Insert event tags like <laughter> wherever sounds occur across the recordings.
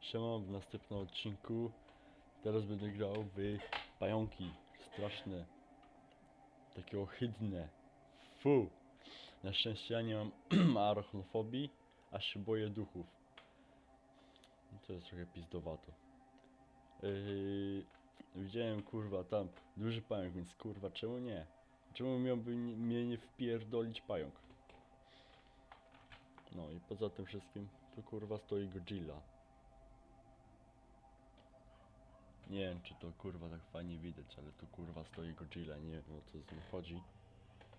Siema, w następnym odcinku teraz będę grał w pająki straszne, takie ohydne, fu. Na szczęście ja nie mam <clears throat> arachnofobii, a się boję duchów. No To jest trochę pizdowato. Yy, widziałem kurwa tam duży pająk, więc kurwa czemu nie? Czemu miałby nie- mnie nie wpierdolić pająk? No i poza tym wszystkim tu kurwa stoi Godzilla. Nie wiem czy to kurwa tak fajnie widać, ale tu kurwa stoi Godzilla, nie wiem o co z nim chodzi.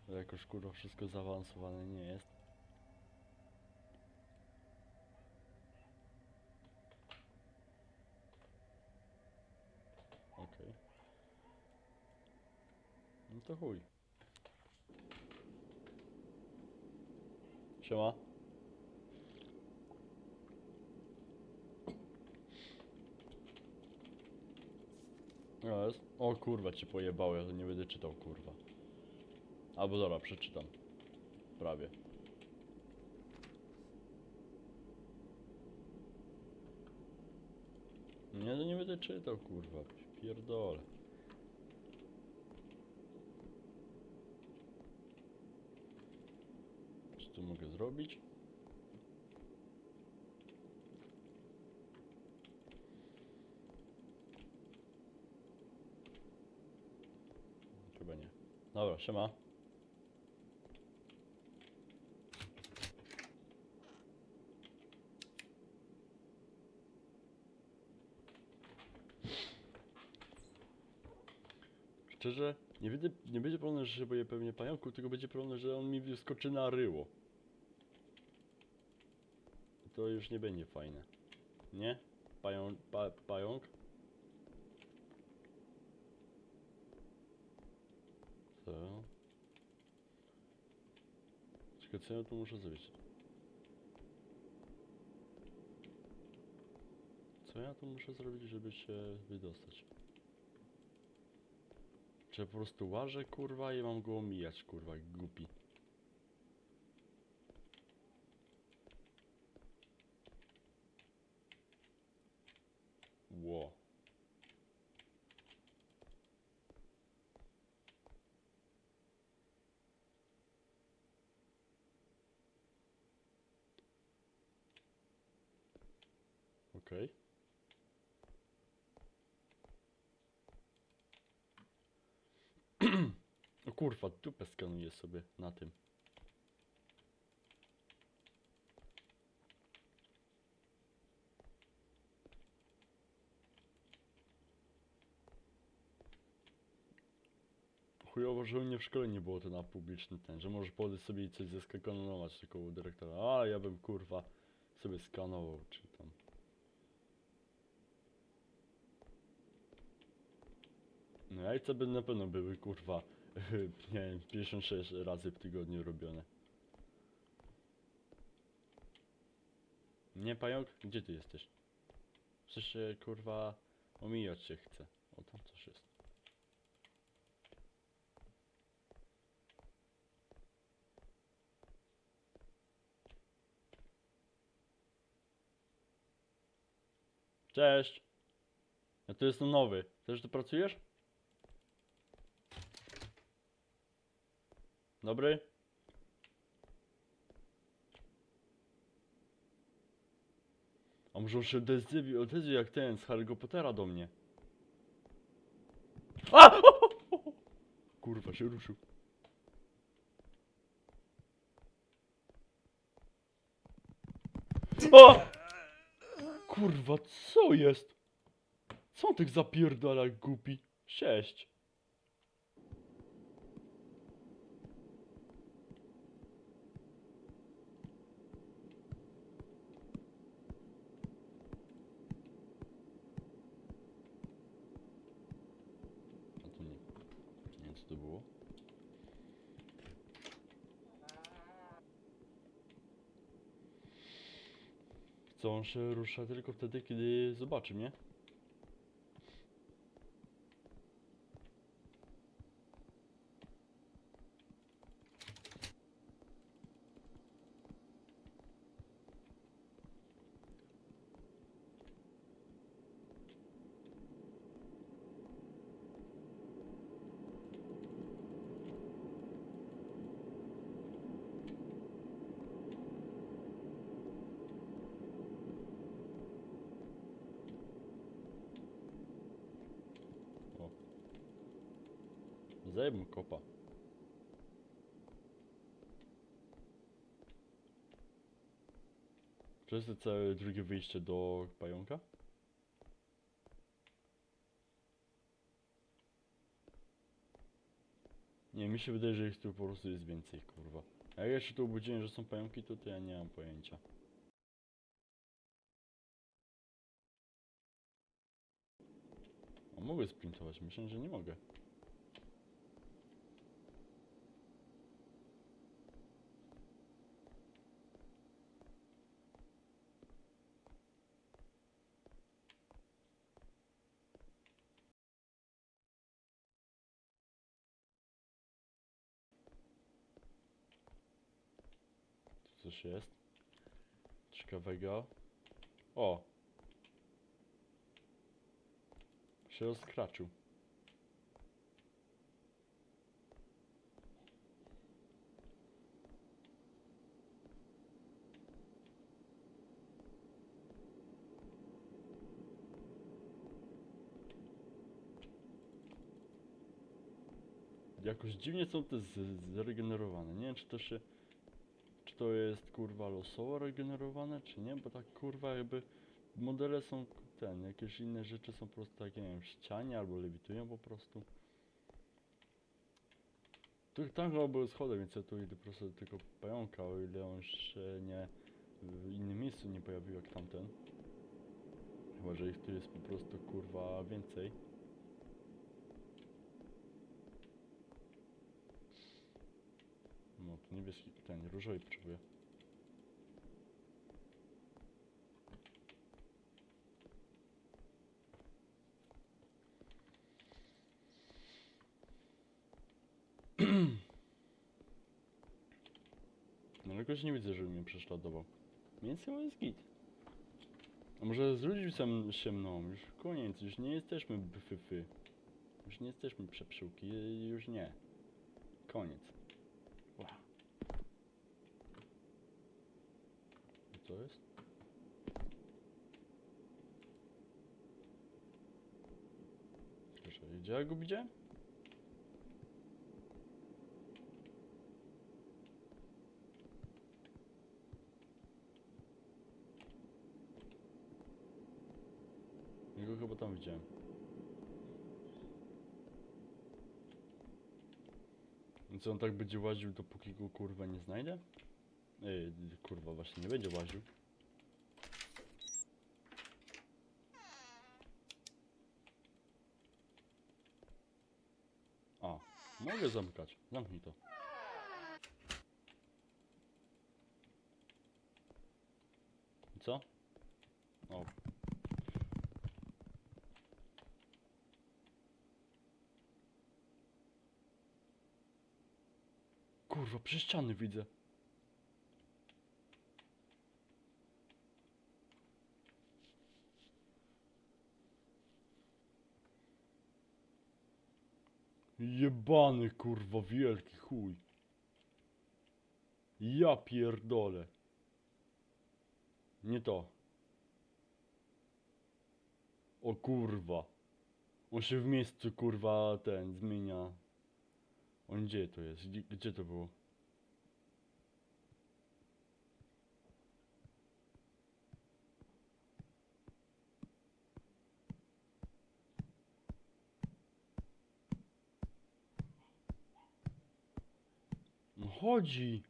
To jakoś kurwa wszystko zaawansowane nie jest. Okej. No to chuj. Siema. No jest. O kurwa cię pojebało, ja to nie będę czytał kurwa. Albo dobra, przeczytam. Prawie. Nie, to nie będę czytał kurwa. Pierdolę. Co tu mogę zrobić? Chyba nie. Dobra, siema. Szczerze, nie będzie, nie będzie problem, że się boję pewnie pająku, tylko będzie problem, że on mi wyskoczy na ryło. To już nie będzie fajne. Nie? Pająk, pa, pająk? Co? Czekaj, co ja tu muszę zrobić? Co ja tu muszę zrobić, żeby się wydostać? Czy po prostu łażę, kurwa, i mam go omijać, kurwa, głupi. Ło. Okej. <clears throat> O kurwa, dupę skanuję sobie na tym. Chujowo, że u mnie w szkole nie było to na publiczny ten, że możesz podejść sobie coś zeskanować tylko u dyrektora, a ja bym kurwa sobie skanował, czy tam. No jajca by na pewno były kurwa, <laughs> nie wiem, 56 razy w tygodniu robione. Nie pająk? Gdzie ty jesteś? Coś się kurwa omijać się chce. O tam coś jest. Cześć! Ja tu jestem nowy. Też tu pracujesz? Dobry? A może on się odezwie, odezwie jak ten z Harry'ego Pottera do mnie? A! <laughs> Kurwa się ruszył. O! Kurwa, co jest? Co on tych zapierdala głupi? Sześć. A to nie. Nie wiem co to było. Co on się rusza tylko wtedy, kiedy zobaczy mnie? Zajeb mu kopa. Jest to całe drugie wyjście do pająka? Nie, mi się wydaje, że ich tu po prostu jest więcej, kurwa. A jak ja się tu obudziłem, że są pająki, to, to ja nie mam pojęcia. A mogę sprintować, myślę, że nie mogę. Coś jest. Ciekawego. O! Się rozkraczył. Jakoś dziwnie są te zregenerowane. Nie wiem, czy to się. To jest kurwa losowo regenerowane, czy nie? Bo tak kurwa jakby modele są ten, jakieś inne rzeczy są po prostu tak, nie wiem, w ścianie albo lewitują po prostu. Tu tam chyba były schody, więc ja tu idę po prostu do tego pająka, o ile on się nie w innym miejscu nie pojawił jak tamten. Chyba, że ich tu jest po prostu kurwa więcej. To niebieski, ten różowy potrzebuję. <clears throat> No jakoś nie widzę, żeby mnie prześladował. Więc chyba jest git. A może zwrócić sam się mną, już koniec, już nie jesteśmy byfyfy. Już nie jesteśmy przepsiłki, już nie. Koniec. Wow. Co to jest? Proszę, gdzie go widziałem? Go chyba tam widziałem. I on tak będzie łaził, dopóki go kurwa nie znajdzie? Ej, kurwa, właśnie nie będzie łaził. A, mogę zamykać. Zamknij to. Co? O. Kurwa, przez ściany widzę. Jebany kurwa, wielki chuj. Ja pierdolę. Nie to. O kurwa. On się w miejscu kurwa ten zmienia. On gdzie to jest? Gdzie, gdzie to było? No chodzi.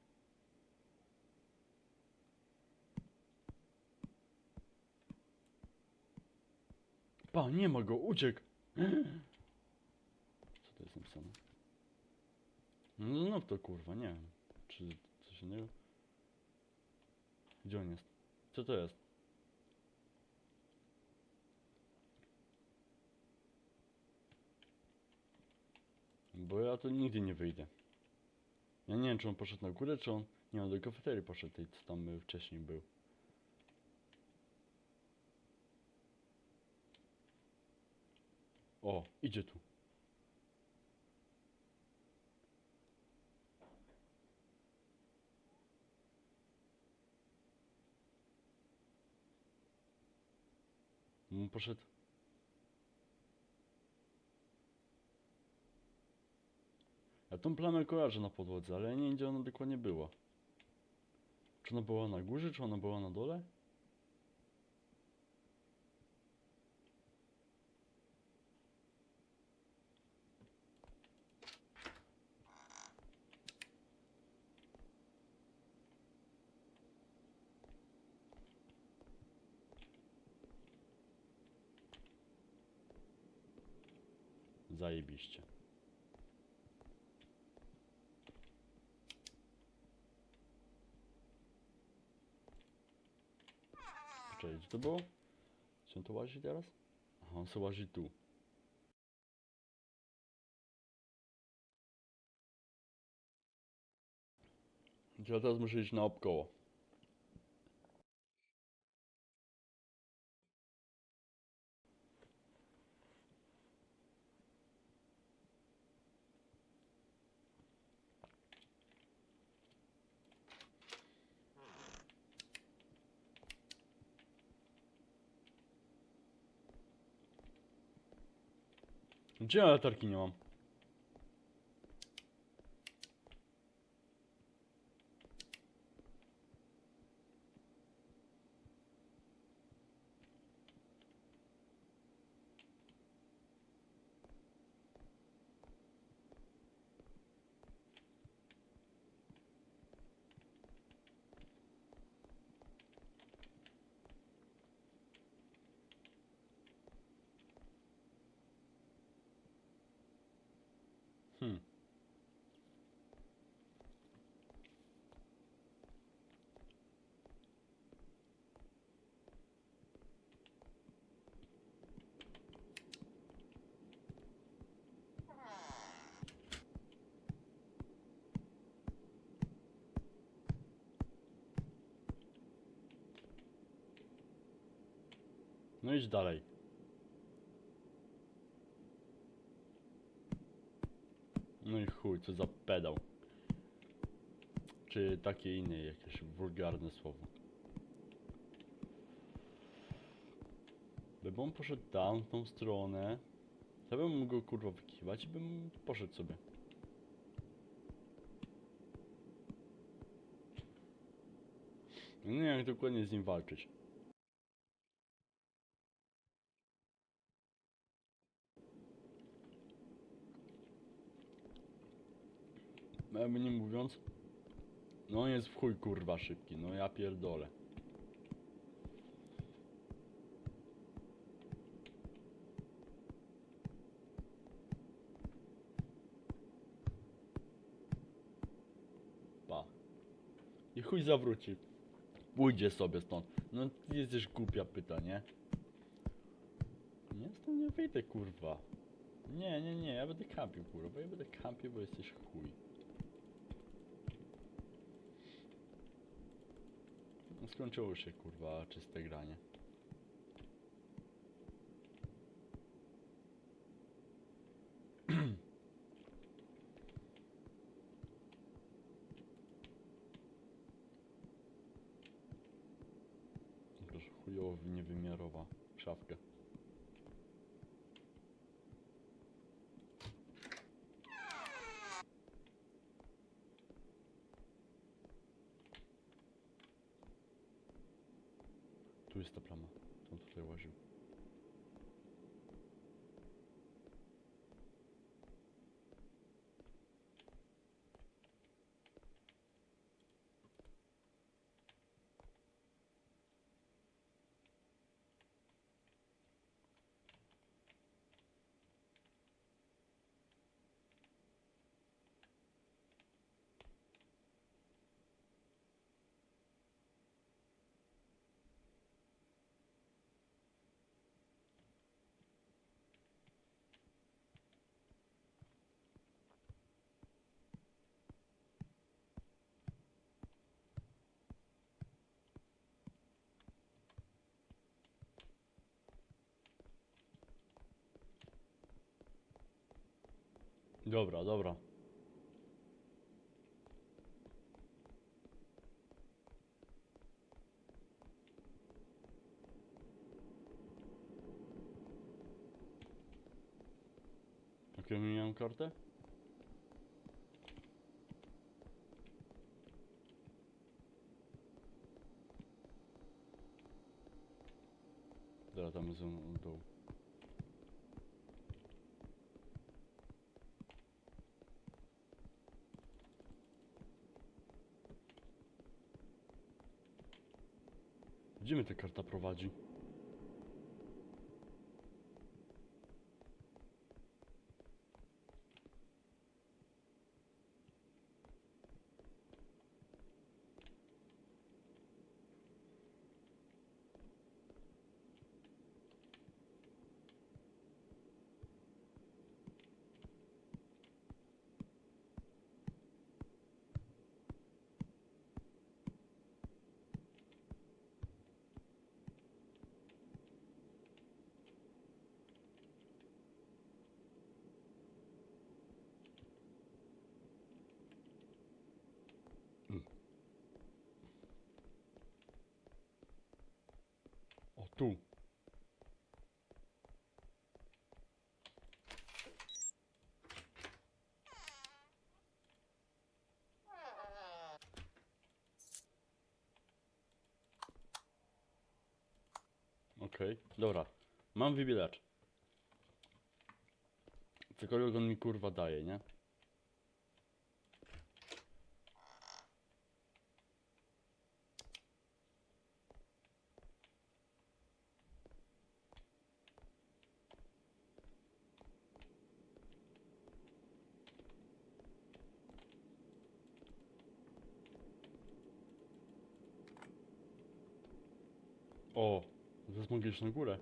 Pa, nie ma go, uciekł. Co to jest napisane? No, no to kurwa, nie wiem. Czy coś innego? Gdzie on jest? Co to jest? Bo ja tu nigdy nie wyjdę. Ja nie wiem, czy on poszedł na górę, czy on... Nie, on do kafeterii poszedł, tej, co tam y, wcześniej był. O, idzie tu. On poszedł. Tą plamę kojarzę na podłodze, ale nie gdzie ona dokładnie była. Czy ona była na górze, czy ona była na dole? Zajebiście. to bolo? To váži teraz? Aha, on sa váži tu. Čiže teraz môže ísť na obkovo. Gdzie ja latarki nie mam? No idź dalej. No i chuj, co za pedał. Czy takie inne jakieś wulgarne słowo. Gdyby on poszedł tam, w tą stronę, to bym mógł go kurwa wykiwać i bym poszedł sobie. No nie wiem jak dokładnie z nim walczyć. Jakby nie mówiąc, no jest w chuj kurwa szybki, no ja pierdolę. Pa. I chuj zawróci. Pójdzie sobie stąd. No jesteś głupia pyta, nie? Nie jestem nie wyjdę kurwa. Nie, nie, nie, ja będę kampił kurwa, ja będę kampił, bo jesteś chuj. Skończyło się kurwa czyste granie. Tu jest ta plama. On tutaj łaził. Dobra, dobra. Jaką miałem kartę? Dobra, tam jest on, Gdzie mnie ta karta prowadzi? O, tu. Okej, dobra. Mam wybielacz. Cokolwiek on mi kurwa daje, nie? O, na górę.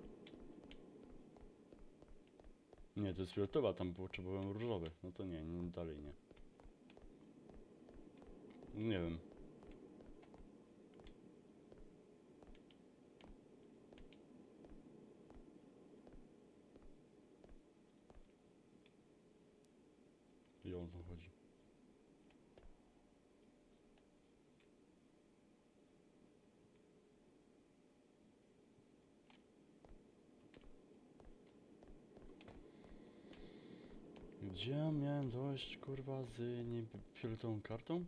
Nie, to jest fioletowa, tam potrzebowałem różowy. No to nie, nie dalej nie. Nie wiem. I o co chodzi. Gdzie ja miałem dojść kurwa z nie fioletową kartą?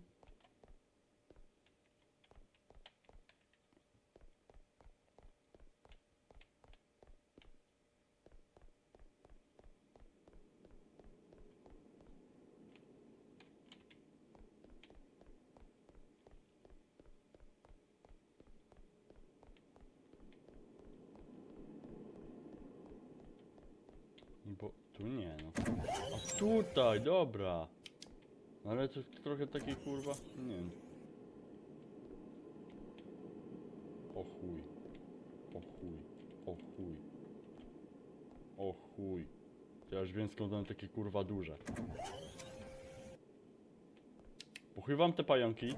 Bo tu nie no. A tutaj, dobra. Ale to trochę takie kurwa, nie wiem. O chuj. O chuj. O chuj. O chuj. Ja już wiem skąd one takie kurwa duże. Pochlywam te pająki.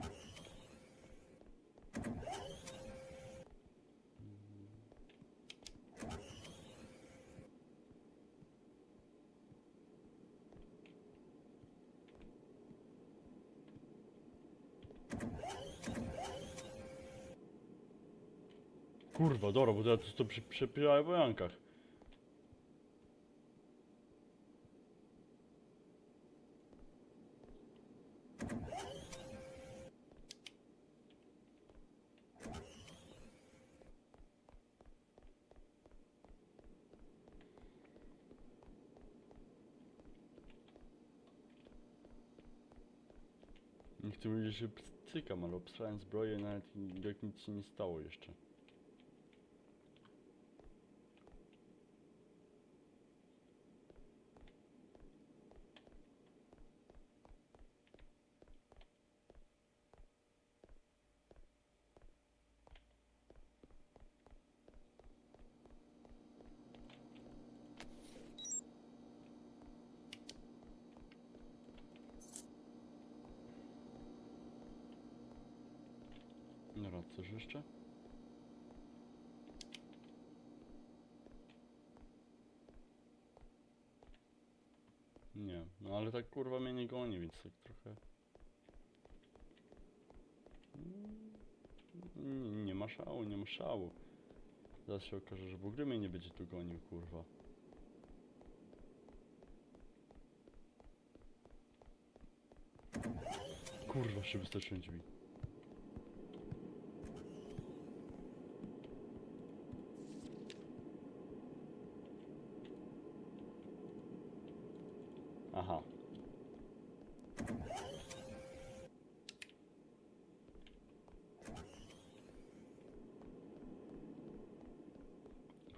Kurwa, dobra, bo ja to, to przy, przy pająkach. Nie chcę powiedzieć, że cykam, ale obstrałem zbroję nawet jak nic się nie stało jeszcze. Dobra, coś jeszcze? Nie, no ale tak kurwa mnie nie goni, więc tak trochę... Nie, nie ma szału, nie ma szału. Zaraz się okaże, że w ogóle mnie nie będzie tu gonił, kurwa. Kurwa, się wystarczyły drzwi. Aha.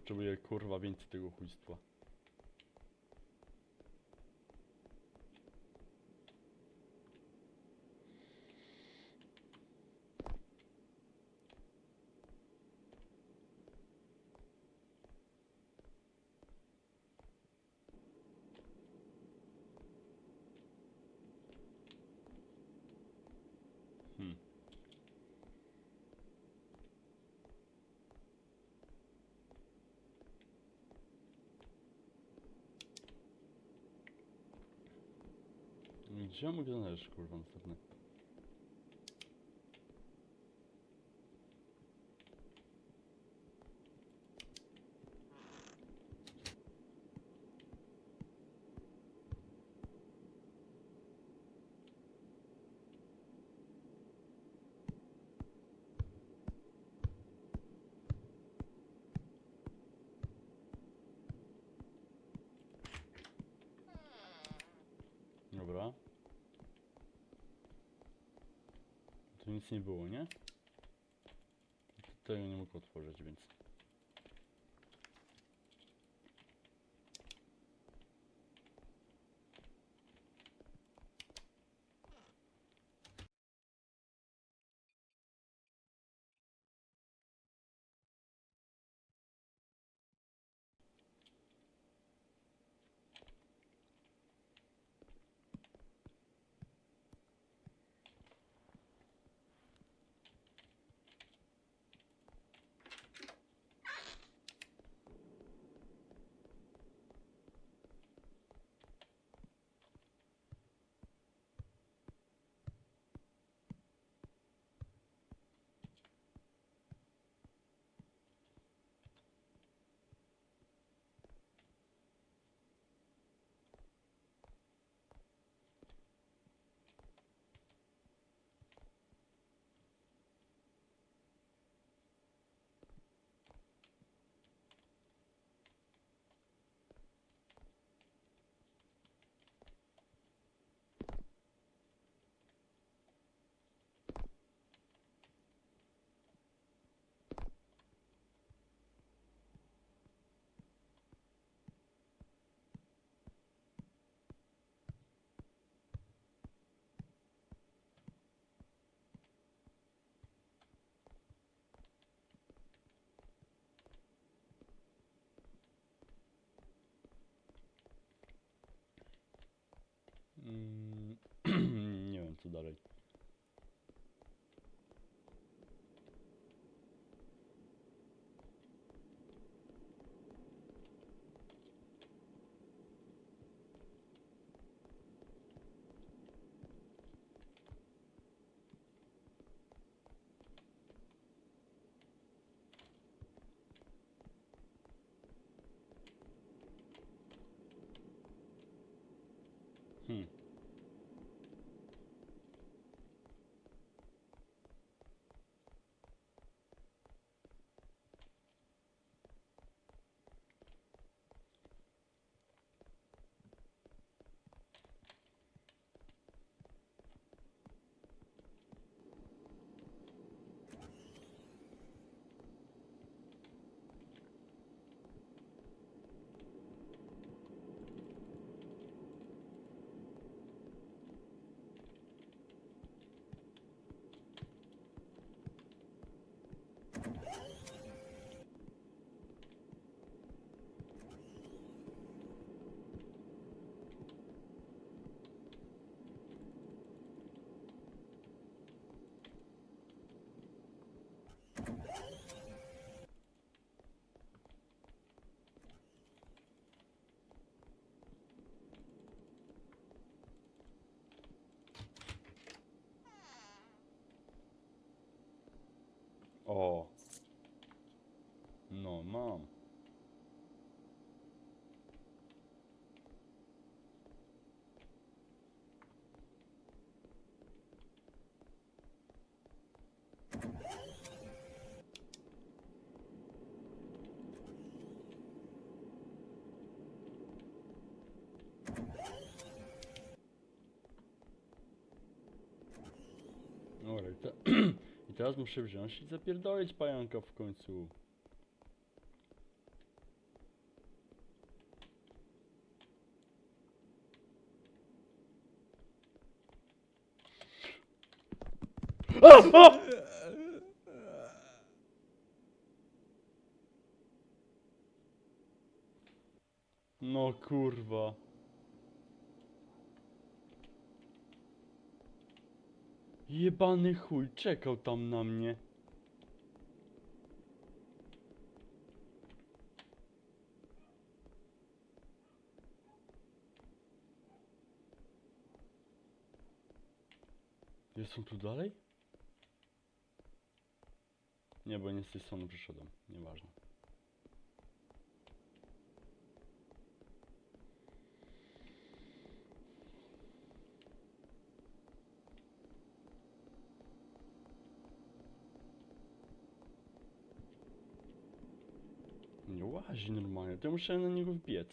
Potrzebuję kurwa więcej Gdzie ja mogę znaleźć kurwa następny? Dobra. Tu nic nie było, nie? Tego nie mógł otworzyć, więc... Bye. Oh. não, mom. olha right. Teraz muszę wziąć i zapierdolić pająka w końcu. No kurwa. Jebany chuj, czekał tam na mnie. Jest tu dalej? Nie, bo nie z tej strony przyszedłem. Nieważne. Nie łazi normalnie, to ja muszę na niego wbiec.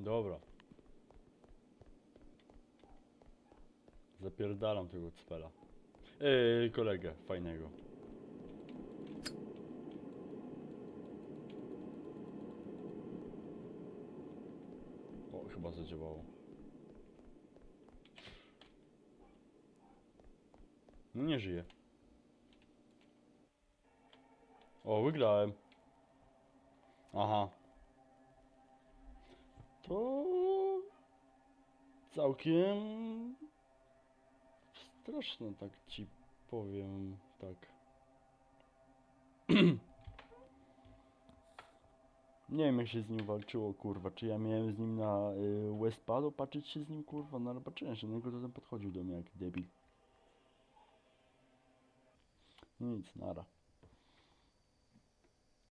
Dobra. Zapierdalam tego cpela. Eee, kolegę, fajnego. O, chyba zadziałało. No nie żyje. O, wygrałem. Aha. To całkiem straszne, tak ci powiem, tak. <clears throat> Nie wiem jak się z nim walczyło, kurwa, czy ja miałem z nim na y, Westpadu patrzeć się z nim, kurwa, no ale patrzyłem się, na niego to ten podchodził do mnie jak debil. Nic, nara.